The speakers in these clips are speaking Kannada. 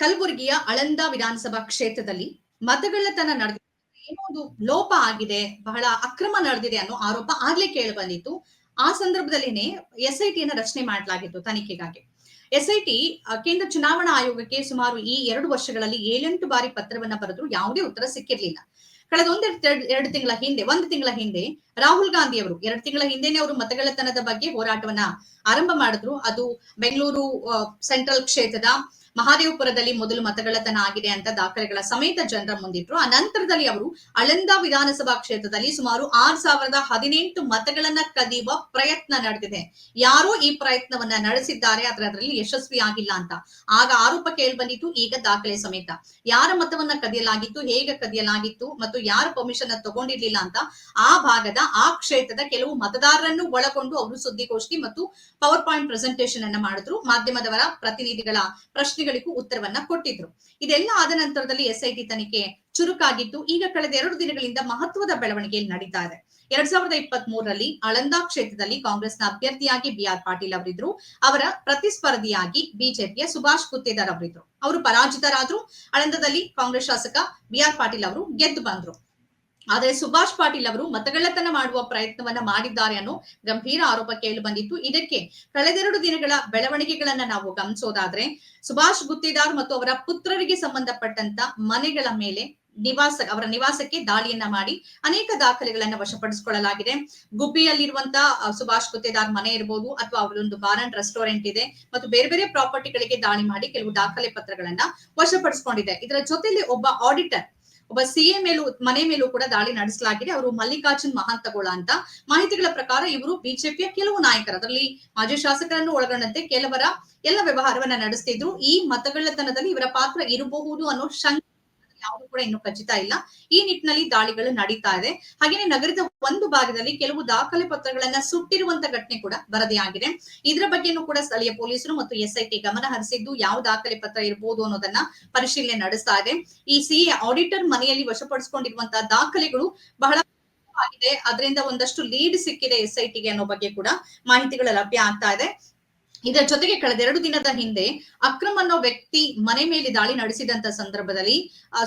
ಕಲಬುರಗಿಯ ಅಳಂದ ವಿಧಾನಸಭಾ ಕ್ಷೇತ್ರದಲ್ಲಿ ಮತಗಳತನ ಏನೋ ಒಂದು ಲೋಪ ಆಗಿದೆ, ಬಹಳ ಅಕ್ರಮ ನಡೆದಿದೆ ಅನ್ನೋ ಆರೋಪ ಆಗ್ಲೇ ಕೇಳಿ ಬಂದಿತ್ತು. ಆ ಸಂದರ್ಭದಲ್ಲಿನೇ ಎಸ್ಐಟಿಯನ್ನ ರಚನೆ ಮಾಡಲಾಗಿತ್ತು ತನಿಖೆಗಾಗಿ. ಎಸ್ಐಟಿ ಕೇಂದ್ರ ಚುನಾವಣಾ ಆಯೋಗಕ್ಕೆ ಸುಮಾರು ಈ ಎರಡು ವರ್ಷಗಳಲ್ಲಿ ಏಳೆಂಟು ಬಾರಿ ಪತ್ರವನ್ನ ಬರೆದ್ರು ಯಾವುದೇ ಉತ್ತರ ಸಿಕ್ಕಿರ್ಲಿಲ್ಲ. ಕಳೆದ ಒಂದೆರಡು ಎರಡು ತಿಂಗಳ ಹಿಂದೆ, ಒಂದು ತಿಂಗಳ ಹಿಂದೆ ರಾಹುಲ್ ಗಾಂಧಿ ಅವರು ಎರಡು ತಿಂಗಳ ಹಿಂದೆನೆ ಅವರು ಮತಗಳತನದ ಬಗ್ಗೆ ಹೋರಾಟವನ್ನ ಆರಂಭ ಮಾಡಿದ್ರು. ಅದು ಬೆಂಗಳೂರು ಸೆಂಟ್ರಲ್ ಕ್ಷೇತ್ರದ ಮಹಾದೇವಪುರದಲ್ಲಿ ಮೊದಲು ಮತಗಳತನ ಆಗಿದೆ ಅಂತ ದಾಖಲೆಗಳ ಸಮೇತ ಜನರ ಮುಂದಿಟ್ರು. ಆ ನಂತರದಲ್ಲಿ ಅವರು ಅಳಂದ ವಿಧಾನಸಭಾ ಕ್ಷೇತ್ರದಲ್ಲಿ ಸುಮಾರು ಆರ್ ಸಾವಿರದ ಹದಿನೆಂಟು ಮತಗಳನ್ನ ಕದಿಯುವ ಪ್ರಯತ್ನ ನಡೆದಿದೆ. ಯಾರೋ ಈ ಪ್ರಯತ್ನವನ್ನ ನಡೆಸಿದ್ದಾರೆ? ಆದ್ರೆ ಅದರಲ್ಲಿ ಯಶಸ್ವಿ ಆಗಿಲ್ಲ ಅಂತ. ಆಗ ಆರೋಪ ಕೇಳಿ ಬಂದಿತ್ತು, ಈಗ ದಾಖಲೆ ಸಮೇತ. ಯಾರ ಮತವನ್ನ ಕದಿಯಲಾಗಿತ್ತು, ಹೇಗೆ ಕದಿಯಲಾಗಿತ್ತು ಮತ್ತು ಯಾರ ಪರ್ಮಿಷನ್ ತಗೊಂಡಿರ್ಲಿಲ್ಲ ಅಂತ ಆ ಭಾಗದ, ಆ ಕ್ಷೇತ್ರದ ಕೆಲವು ಮತದಾರರನ್ನು ಒಳಗೊಂಡು ಅವರು ಸುದ್ದಿಗೋಷ್ಠಿ ಮತ್ತು ಪವರ್ ಪಾಯಿಂಟ್ ಪ್ರೆಸೆಂಟೇಷನ್ ಅನ್ನ ಮಾಡಿದ್ರು. ಮಾಧ್ಯಮದವರ ಪ್ರತಿನಿಧಿಗಳ ಪ್ರಶ್ನೆಗಳಿಗೂ ಉತ್ತರವನ್ನ ಕೊಟ್ಟಿದ್ರು. ಇದೆಲ್ಲ ಆದ ನಂತರದಲ್ಲಿ ಎಸ್ ಐ ಟಿ ತನಿಖೆ ಚುರುಕಾಗಿದ್ದು ಈಗ ಕಳೆದ ಎರಡು ದಿನಗಳಿಂದ ಮಹತ್ವದ ಬೆಳವಣಿಗೆ ನಡೀತಾ ಇದೆ. ಎರಡ್ ಸಾವಿರದ ಇಪ್ಪತ್ತ್ ಮೂರರಲ್ಲಿ ಆಳಂದ ಕ್ಷೇತ್ರದಲ್ಲಿ ಕಾಂಗ್ರೆಸ್ನ ಅಭ್ಯರ್ಥಿಯಾಗಿ ಬಿ ಆರ್ ಪಾಟೀಲ್ ಅವರಿದ್ರು. ಅವರ ಪ್ರತಿಸ್ಪರ್ಧಿಯಾಗಿ ಬಿಜೆಪಿಯ ಸುಭಾಷ್ ಗುತ್ತೇದಾರ್ ಅವರಿದ್ರು. ಅವರು ಪರಾಜಿತರಾದ್ರು. ಅಳಂದದಲ್ಲಿ ಕಾಂಗ್ರೆಸ್ ಶಾಸಕ ಬಿ ಆರ್ ಪಾಟೀಲ್ ಅವರು ಗೆದ್ದು ಬಂದ್ರು. ಆದರೆ ಸುಭಾಷ್ ಪಾಟೀಲ್ ಅವರು ಮತಗಳ್ಳತನ ಮಾಡುವ ಪ್ರಯತ್ನವನ್ನ ಮಾಡಿದ್ದಾರೆ ಅನ್ನೋ ಗಂಭೀರ ಆರೋಪ ಕೇಳಿ ಬಂದಿತ್ತು. ಇದಕ್ಕೆ ಕಳೆದೆರಡು ದಿನಗಳ ಬೆಳವಣಿಗೆಗಳನ್ನ ನಾವು ಗಮನಿಸೋದಾದ್ರೆ ಸುಭಾಷ್ ಗುತ್ತೇದಾರ್ ಮತ್ತು ಅವರ ಪುತ್ರರಿಗೆ ಸಂಬಂಧಪಟ್ಟಂತ ಮನೆಗಳ ಮೇಲೆ ನಿವಾಸ, ಅವರ ನಿವಾಸಕ್ಕೆ ದಾಳಿಯನ್ನ ಮಾಡಿ ಅನೇಕ ದಾಖಲೆಗಳನ್ನ ವಶಪಡಿಸಿಕೊಳ್ಳಲಾಗಿದೆ. ಗುಬ್ಬಿಯಲ್ಲಿರುವಂತಹ ಸುಭಾಷ್ ಗುತ್ತೇದಾರ್ ಮನೆ ಇರಬಹುದು ಅಥವಾ ಅವರೊಂದು ಬಾರ್ ಅಂಡ್ ರೆಸ್ಟೋರೆಂಟ್ ಇದೆ ಮತ್ತು ಬೇರೆ ಬೇರೆ ಪ್ರಾಪರ್ಟಿಗಳಿಗೆ ದಾಳಿ ಮಾಡಿ ಕೆಲವು ದಾಖಲೆ ಪತ್ರಗಳನ್ನ ವಶಪಡಿಸಿಕೊಂಡಿದೆ. ಇದರ ಜೊತೆಯಲ್ಲಿ ಒಬ್ಬ ಆಡಿಟರ್ ಒಬ್ಬ ಸಿಎ ಮೇಲೂ, ಮನೆ ಮೇಲೂ ಕೂಡ ದಾಳಿ ನಡೆಸಲಾಗಿದೆ. ಅವರು ಮಲ್ಲಿಕಾರ್ಜುನ್ ಮಹಾಂತಗೋಳ ಅಂತ. ಮಾಹಿತಿಗಳ ಪ್ರಕಾರ ಇವರು ಬಿಜೆಪಿಯ ಕೆಲವು ನಾಯಕರು. ಅದರಲ್ಲಿ ಮಾಜಿ ಶಾಸಕರನ್ನು ಒಳಗೊಂಡಂತೆ ಕೆಲವರ ಎಲ್ಲ ವ್ಯವಹಾರವನ್ನ ನಡೆಸ್ತಿದ್ರು. ಈ ಮತಗಳ್ಳತನದಲ್ಲಿ ಇವರ ಪಾತ್ರ ಇರಬಹುದು ಅನ್ನೋ ಶಂಕೆ ಯಾವುದು ಕೂಡ ಇನ್ನು ಖಚಿತ ಇಲ್ಲ. ಈ ನಿಟ್ಟಿನಲ್ಲಿ ದಾಳಿಗಳು ನಡೀತಾ ಇದೆ. ಹಾಗೇನೆ ನಗರದ ಒಂದು ಭಾಗದಲ್ಲಿ ಕೆಲವು ದಾಖಲೆ ಪತ್ರಗಳನ್ನ ಸುಟ್ಟಿರುವಂತ ಘಟನೆ ಕೂಡ ವರದಿಯಾಗಿದೆ. ಇದರ ಬಗ್ಗೆನೂ ಕೂಡ ಸ್ಥಳೀಯ ಪೊಲೀಸರು ಮತ್ತು ಎಸ್ಐಟಿ ಗಮನ ಹರಿಸಿದ್ದು ಯಾವ ದಾಖಲೆ ಪತ್ರ ಇರಬಹುದು ಅನ್ನೋದನ್ನ ಪರಿಶೀಲನೆ ನಡೆಸ್ತಾ ಇದೆ. ಈ ಸಿಎ ಆಡಿಟರ್ ಮನೆಯಲ್ಲಿ ವಶಪಡಿಸಿಕೊಂಡಿರುವಂತಹ ದಾಖಲೆಗಳು ಬಹಳ ಆಗಿದೆ. ಅದರಿಂದ ಒಂದಷ್ಟು ಲೀಡ್ ಸಿಕ್ಕಿದೆ ಎಸ್ಐಟಿಗೆ ಅನ್ನೋ ಬಗ್ಗೆ ಕೂಡ ಮಾಹಿತಿಗಳು ಲಭ್ಯ ಆಗ್ತಾ ಇದೆ. ಇದರ ಜೊತೆಗೆ ಕಳೆದ ಎರಡು ದಿನದ ಹಿಂದೆ ಅಕ್ರಮ್ ಅನ್ನೋ ವ್ಯಕ್ತಿ ಮನೆ ಮೇಲೆ ದಾಳಿ ನಡೆಸಿದಂತ ಸಂದರ್ಭದಲ್ಲಿ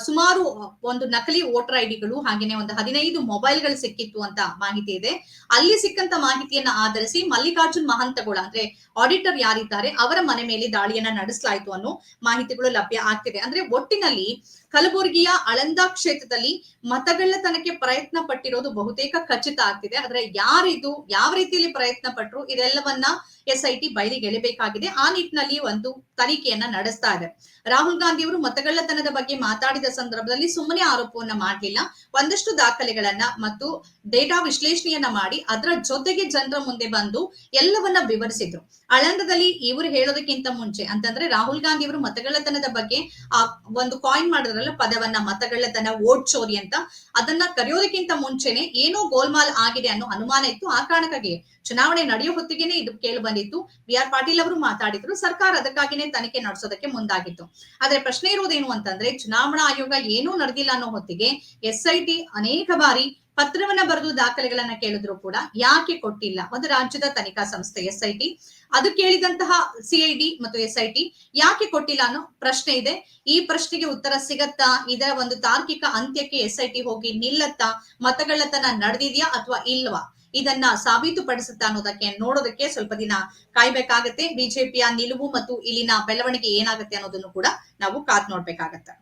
ಸುಮಾರು ಒಂದು ನಕಲಿ ವೋಟರ್ ಐಡಿಗಳು ಹಾಗೇನೆ ಒಂದು ಹದಿನೈದು ಮೊಬೈಲ್ಗಳು ಸಿಕ್ಕಿತ್ತು ಅಂತ ಮಾಹಿತಿ ಇದೆ. ಅಲ್ಲಿ ಸಿಕ್ಕಂತ ಮಾಹಿತಿಯನ್ನ ಆಧರಿಸಿ ಮಲ್ಲಿಕಾರ್ಜುನ್ ಮಹಂತಗೋಳ, ಅಂದ್ರೆ ಆಡಿಟರ್ ಯಾರಿದ್ದಾರೆ, ಅವರ ಮನೆ ಮೇಲೆ ದಾಳಿಯನ್ನ ನಡೆಸಲಾಯಿತು ಅನ್ನೋ ಮಾಹಿತಿಗಳು ಲಭ್ಯ ಆಗ್ತಿದೆ. ಅಂದ್ರೆ ಒಟ್ಟಿನಲ್ಲಿ ಕಲಬುರಗಿಯ ಅಳಂದ ಕ್ಷೇತ್ರದಲ್ಲಿ ಮತಗಳ್ಳತನಕ್ಕೆ ಪ್ರಯತ್ನ ಪಟ್ಟಿರೋದು ಬಹುತೇಕ ಖಚಿತ ಆಗ್ತಿದೆ. ಆದ್ರೆ ಯಾರಿದು, ಯಾವ ರೀತಿಯಲ್ಲಿ ಪ್ರಯತ್ನ ಪಟ್ಟರು ಇದೆಲ್ಲವನ್ನ ಎಸ್ ಐ ಟಿ ಬಯಲಿಗೆ ಎಳಿಬೇಕಾಗಿದೆ ಆ ನಿಟ್ಟಿನಲ್ಲಿ ಒಂದು ತನಿಖೆಯನ್ನ ನಡೆಸ್ತಾ ಇದೆ. ರಾಹುಲ್ ಗಾಂಧಿ ಅವರು ಮತಗಳ್ಳತನದ ಬಗ್ಗೆ ಮಾತಾಡಿದ ಸಂದರ್ಭದಲ್ಲಿ ಸುಮ್ಮನೆ ಆರೋಪವನ್ನ ಮಾಡಲಿಲ್ಲ. ಒಂದಷ್ಟು ದಾಖಲೆಗಳನ್ನ ಮತ್ತು ಡೇಟಾ ವಿಶ್ಲೇಷಣೆಯನ್ನ ಮಾಡಿ ಅದರ ಜೊತೆಗೆ ಜನರ ಮುಂದೆ ಬಂದು ಎಲ್ಲವನ್ನ ವಿವರಿಸಿದ್ರು. ಅಳಂದದಲ್ಲಿ ಇವರು ಹೇಳೋದಕ್ಕಿಂತ ಮುಂಚೆ ಅಂತಂದ್ರೆ ರಾಹುಲ್ ಗಾಂಧಿ ಅವರು ಮತಗಳ್ಳತನದ ಬಗ್ಗೆ, ಆ, ಒಂದು ಕಾಯಿನ್ ಮಾಡಿದ್ರಲ್ಲ ಪದವನ್ನ ಮತಗಳ್ಳತನ, ವೋಟ್ ಚೋರಿ ಅಂತ, ಅದನ್ನ ಕರೆಯೋದಕ್ಕಿಂತ ಮುಂಚೆನೆ ಏನೋ ಗೋಲ್ಮಾಲ್ ಆಗಿದೆ ಅನ್ನೋ ಅನುಮಾನ ಇತ್ತು. ಆ ಕಾರಣಕ್ಕಾಗಿ ಚುನಾವಣೆ ನಡೆಯೋ ಹೊತ್ತಿಗೆನೆ ಇದು ಕೇಳಿ ಬಂದಿತ್ತು. ಬಿ ಆರ್ ಪಾಟೀಲ್ ಅವರು ಮಾತಾಡಿದ್ರು, ಸರ್ಕಾರ ಅದಕ್ಕಾಗಿನೇ ತನಿಖೆ ನಡೆಸೋದಕ್ಕೆ ಮುಂದಾಗಿತ್ತು. ಆದ್ರೆ ಪ್ರಶ್ನೆ ಇರುವುದೇನು ಅಂತಂದ್ರೆ, ಚುನಾವಣಾ ಆಯೋಗ ಏನೂ ನಡೆದಿಲ್ಲ ಅನ್ನೋ ಹೊತ್ತಿಗೆ ಎಸ್ ಐ ಟಿ ಅನೇಕ ಬಾರಿ ಪತ್ರವನ್ನ ಬರೆದು ದಾಖಲೆಗಳನ್ನ ಕೇಳಿದ್ರು ಕೂಡ ಯಾಕೆ ಕೊಟ್ಟಿಲ್ಲ? ಒಂದು ರಾಜ್ಯದ ತನಿಖಾ ಸಂಸ್ಥೆ ಎಸ್ ಐ ಟಿ, ಅದು ಕೇಳಿದಂತಹ ಸಿಐಡಿ ಮತ್ತು ಎಸ್ ಐ ಟಿ ಯಾಕೆ ಕೊಟ್ಟಿಲ್ಲ ಅನ್ನೋ ಪ್ರಶ್ನೆ ಇದೆ. ಈ ಪ್ರಶ್ನೆಗೆ ಉತ್ತರ ಸಿಗತ್ತಾ? ಇದರ ಒಂದು ತಾರ್ಕಿಕ ಅಂತ್ಯಕ್ಕೆ ಎಸ್ ಐ ಟಿ ಹೋಗಿ ನಿಲ್ಲತ್ತಾ? ಮತಗಳ್ಳತನ ನಡೆದಿದ್ಯಾ ಅಥವಾ ಇಲ್ವಾ? ಇದನ್ನ ಸಾಬೀತುಪಡಿಸುತ್ತಾ ಅನ್ನೋದಕ್ಕೆ ನೋಡೋದಕ್ಕೆ ಸ್ವಲ್ಪ ದಿನ ಕಾಯ್ಬೇಕಾಗತ್ತೆ. ಬಿಜೆಪಿಯ ನಿಲುವು ಮತ್ತು ಇಲ್ಲಿನ ಬೆಳವಣಿಗೆ ಏನಾಗುತ್ತೆ ಅನ್ನೋದನ್ನು ಕೂಡ ನಾವು ಕಾದ್ ನೋಡ್ಬೇಕಾಗತ್ತೆ.